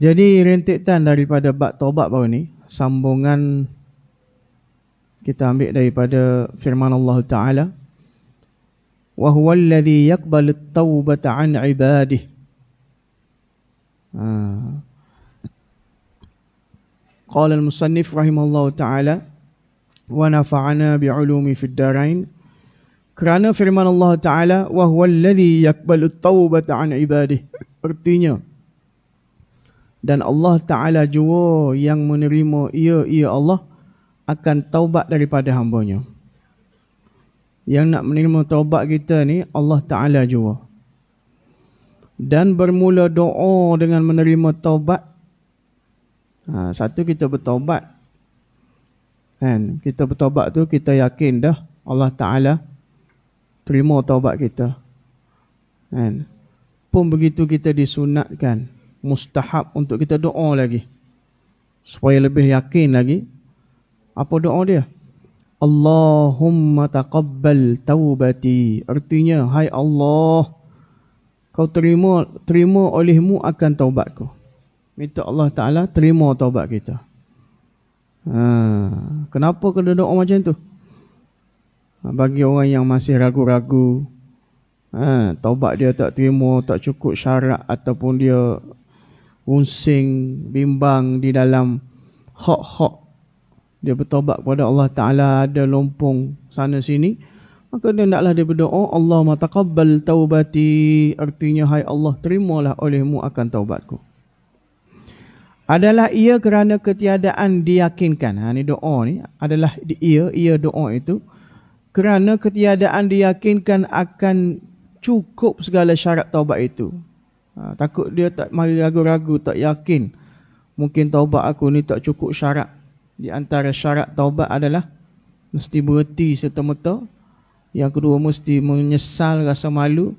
Jadi rentetan daripada bab taubat baru ni sambungan kita ambil daripada firman Allah Taala wa huwa alladhi yaqbalu at-taubata 'an 'ibadihi قال المصنف رحمه الله تعالى ونفعنا بعلوم في الدارين kerana firman Allah Ta'ala وَهُوَ الَّذِي يَقْبَلُ التَّوْبَةَ عَنْ عِبَادِهِ artinya dan Allah Ta'ala jua yang menerima ia, ia Allah akan taubat daripada hambanya yang nak menerima taubat kita ni Allah Ta'ala jua dan bermula doa dengan menerima taubat. Ha, satu kita bertaubat. Kan? Kita bertaubat tu kita yakin dah Allah Ta'ala terima taubat kita. Kan? Pun begitu kita disunatkan. Mustahab untuk kita doa lagi. Supaya lebih yakin lagi. Apa doa dia? Allahumma taqabbal taubati. Artinya, hai Allah kau terima terima olehmu akan taubatku. Minta Allah Ta'ala terima taubat kita. Ha, kenapa kena doa macam tu? Ha, bagi orang yang masih ragu-ragu, ha, taubat dia tak terima, tak cukup syarat ataupun dia unsing, bimbang di dalam hak-hak dia bertaubat kepada Allah Ta'ala ada lompong sana sini, Maka dia hendaklah dia berdoa, Allah mataqabbal taubati. Artinya, hai Allah, terimalah olehmu akan taubatku. Adalah ia kerana ketiadaan diyakinkan. Ha, ini doa ni. Adalah ia, ia doa itu. Kerana ketiadaan diyakinkan akan cukup segala syarat taubat itu. Ha, takut dia tak mari ragu-ragu, tak yakin. Mungkin taubat aku ni tak cukup syarat. Di antara syarat taubat adalah mesti berhenti serta-merta yang kedua mesti menyesal rasa malu.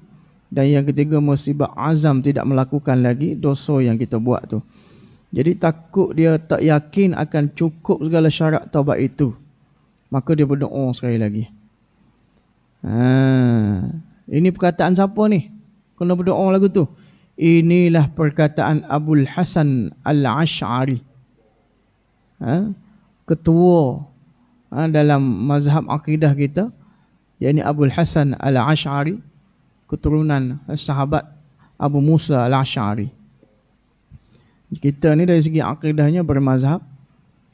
Dan yang ketiga mesti berazam tidak melakukan lagi dosa yang kita buat tu. Jadi takut dia tak yakin akan cukup segala syarat taubat itu. Maka dia berdoa sekali lagi. Ha, ini perkataan siapa ni? Kena berdoa lagu tu. Inilah perkataan Abul Hasan Al-Ash'ari. Ha? Ketua ha, dalam mazhab akidah kita yakni Abu Hasan Al-Ash'ari keturunan sahabat Abu Musa Al-Ash'ari kita ni dari segi akidahnya bermazhab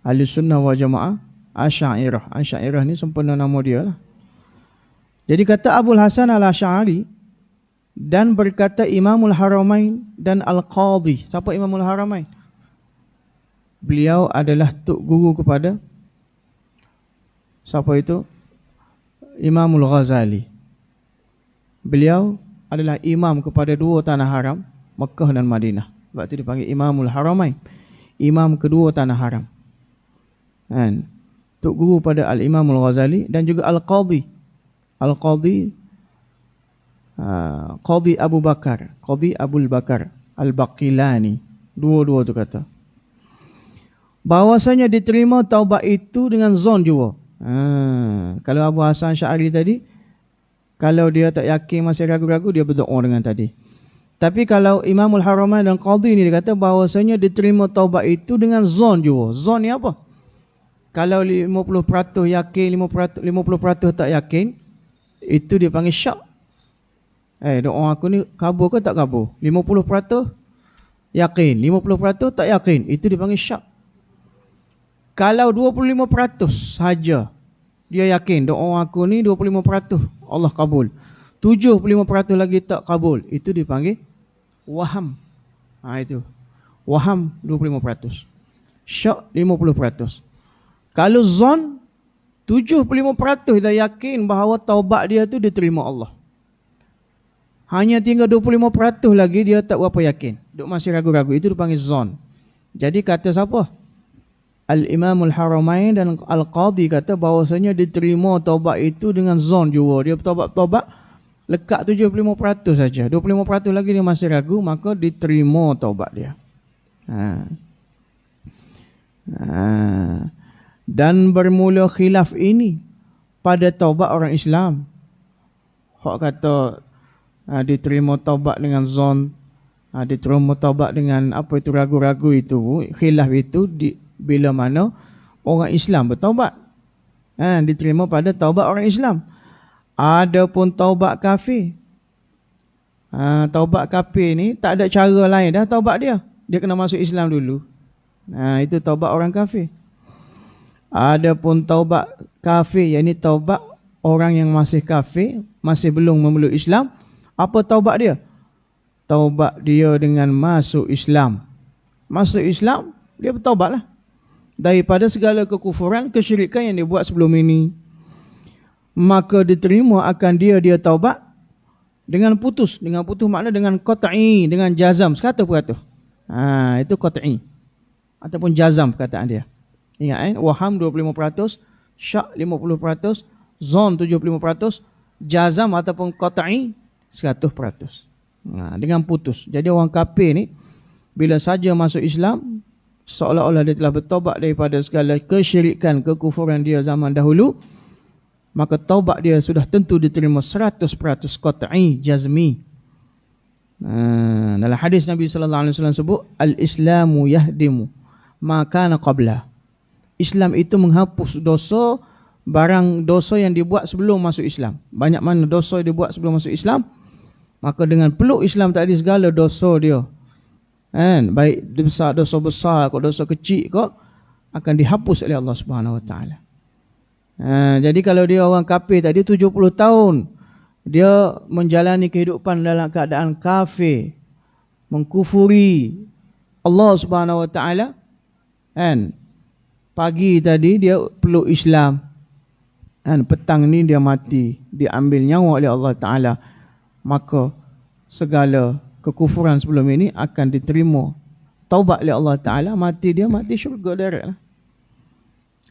Ahli Sunnah wal Jamaah Ash'airah Ash'airah ni sempurna nama dia lah jadi kata Abu Hasan Al-Ash'ari dan berkata Imamul Haramain dan Al-Qadhi siapa Imamul Haramain beliau adalah tuk guru kepada siapa itu Imamul Ghazali. Beliau adalah imam kepada dua tanah haram, Mekah dan Madinah. Sebab itu dipanggil Imamul Haramain. Imam kedua tanah haram. Kan? Tok guru pada Al-Imamul Ghazali dan juga Al-Qadhi. Al-Qadhi uh, Qadhi Abu Bakar, Qadhi Abu Bakar Al-Baqilani. Dua-dua tu kata. Bahawasanya diterima taubat itu dengan zon jua. Ha, kalau Abu Hasan Syari tadi, kalau dia tak yakin masih ragu-ragu, dia berdoa dengan tadi. Tapi kalau Imamul Haramain dan Qadhi ni dia kata bahawasanya diterima taubat itu dengan zon juga. Zon ni apa? Kalau 50% yakin, 50%, 50% tak yakin, itu dia panggil syak. Eh, doa aku ni kabur ke tak kabur? 50% yakin, 50% tak yakin, itu dia panggil syak. Kalau 25% saja dia yakin doa aku ni 25% Allah kabul. 75% lagi tak kabul. Itu dipanggil waham. Ha itu. Waham 25%. Syak 50%. Kalau zon 75% dah yakin bahawa taubat dia tu diterima Allah. Hanya tinggal 25% lagi dia tak berapa yakin. Duk masih ragu-ragu. Itu dipanggil zon. Jadi kata siapa? Al-Imamul Haramain dan Al-Qadhi kata bahawasanya diterima taubat itu dengan zon jua. Dia bertaubat-taubat lekat 75% saja. 25% lagi dia masih ragu maka diterima taubat dia. Ha. Ha. Dan bermula khilaf ini pada taubat orang Islam. Hak kata ha, diterima taubat dengan zon Ha, dia terima taubat dengan apa itu ragu-ragu itu, khilaf itu di, bila mana orang Islam bertaubat. Ha, diterima pada taubat orang Islam. Adapun taubat kafir. Ha, taubat kafir ni tak ada cara lain dah taubat dia. Dia kena masuk Islam dulu. Ha, itu taubat orang kafir. Adapun taubat kafir, yang ini taubat orang yang masih kafir, masih belum memeluk Islam. Apa taubat dia? taubat dia dengan masuk Islam. Masuk Islam, dia bertaubatlah. Daripada segala kekufuran, kesyirikan yang dia buat sebelum ini. Maka diterima akan dia, dia taubat dengan putus. Dengan putus makna dengan kota'i, dengan jazam. Sekata perkata. Ha, itu kota'i. Ataupun jazam perkataan dia. Ingat eh, waham 25%, syak 50%, zon 75%, jazam ataupun kota'i 100%. Ha, dengan putus. Jadi orang kafir ni bila saja masuk Islam seolah-olah dia telah bertobat daripada segala kesyirikan, kekufuran dia zaman dahulu maka taubat dia sudah tentu diterima 100% qat'i jazmi. Ha, dalam hadis Nabi wasallam sebut al-islamu yahdimu ma kana qabla. Islam itu menghapus dosa barang dosa yang dibuat sebelum masuk Islam. Banyak mana dosa yang dibuat sebelum masuk Islam? Maka dengan peluk Islam tadi segala dosa dia. Kan? Baik besar dosa besar kok dosa kecil kok akan dihapus oleh Allah Subhanahu Wa Taala. Ha, jadi kalau dia orang kafir tadi 70 tahun dia menjalani kehidupan dalam keadaan kafir, mengkufuri Allah Subhanahu Wa Taala, kan? Pagi tadi dia peluk Islam, kan? Petang ni dia mati, diambil nyawa oleh Allah Taala maka segala kekufuran sebelum ini akan diterima taubat oleh Allah Ta'ala mati dia mati syurga direct lah.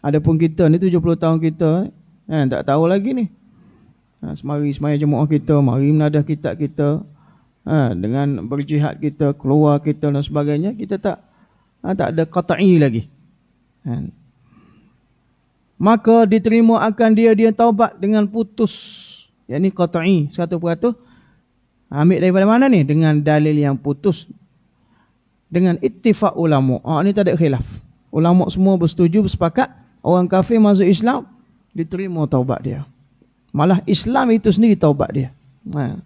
adapun kita ni 70 tahun kita eh, tak tahu lagi ni ha, semari semaya jemaah kita mari menadah kitab kita ha, dengan berjihad kita keluar kita dan sebagainya kita tak ha, tak ada qata'i lagi ha. maka diterima akan dia dia taubat dengan putus yang ni satu peratus Ambil daripada mana ni? Dengan dalil yang putus. Dengan ittifak ulama. Ah ni tak ada khilaf. Ulama semua bersetuju, bersepakat. Orang kafir masuk Islam, diterima taubat dia. Malah Islam itu sendiri taubat dia. Ha.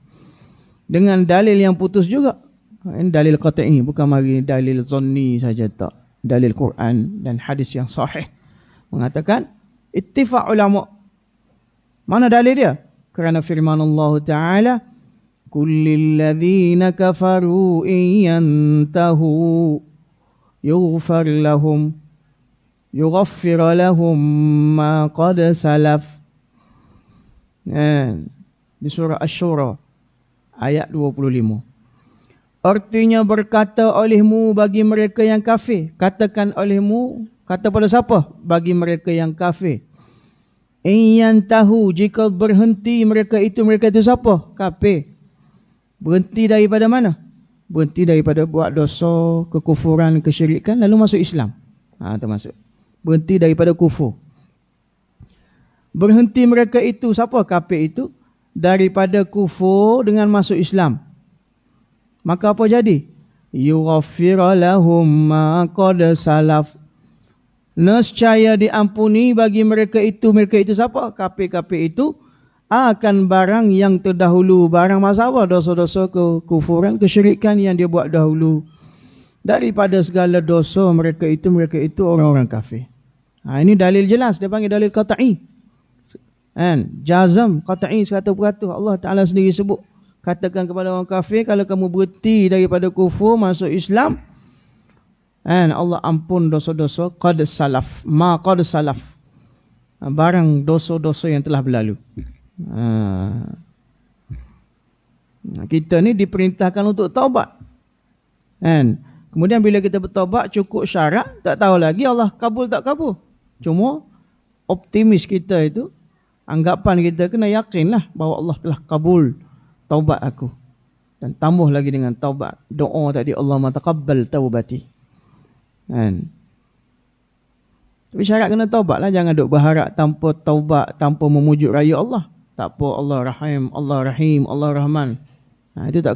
Dengan dalil yang putus juga. Ha, ini dalil ini. Bukan mari dalil zonni saja tak. Dalil Quran dan hadis yang sahih. Mengatakan, ittifak ulama. Mana dalil dia? Kerana firman Allah Ta'ala, كل الذين كفروا إن ينتهوا يغفر لهم يغفر لهم ما قد سلف di surah Ash-Shura ayat 25 Artinya berkata olehmu bagi mereka yang kafir katakan olehmu kata pada siapa bagi mereka yang kafir in tahu jika berhenti mereka itu mereka itu siapa kafir Berhenti daripada mana? Berhenti daripada buat dosa, kekufuran, kesyirikan lalu masuk Islam. Ha, termasuk. Berhenti daripada kufur. Berhenti mereka itu, siapa kafir itu? Daripada kufur dengan masuk Islam. Maka apa jadi? Yughafira lahum ma qad salaf. Nescaya diampuni bagi mereka itu. Mereka itu siapa? Kafir-kafir itu akan barang yang terdahulu barang masa dosa-dosa kekufuran kesyirikan yang dia buat dahulu. Daripada segala dosa mereka itu mereka itu orang-orang kafir. Ha, ini dalil jelas. Dia panggil dalil qat'i. Kan? Jazam satu perkata Allah Taala sendiri sebut. Katakan kepada orang kafir kalau kamu berhenti daripada kufur masuk Islam kan? Allah ampun dosa-dosa. Qad salaf. Ma qad salaf. Ha, barang dosa-dosa yang telah berlalu Ha. Kita ni diperintahkan untuk taubat. Kan? Kemudian bila kita bertaubat cukup syarat, tak tahu lagi Allah kabul tak kabul. Cuma optimis kita itu, anggapan kita kena yakinlah bahawa Allah telah kabul taubat aku. Dan tambah lagi dengan taubat. Doa tadi Allah mataqabbal taubati. Kan? Tapi syarat kena taubat lah. Jangan duk berharap tanpa taubat, tanpa memujuk raya Allah. Tak apa Allah Rahim, Allah Rahim, Allah Rahman. Ha, itu tak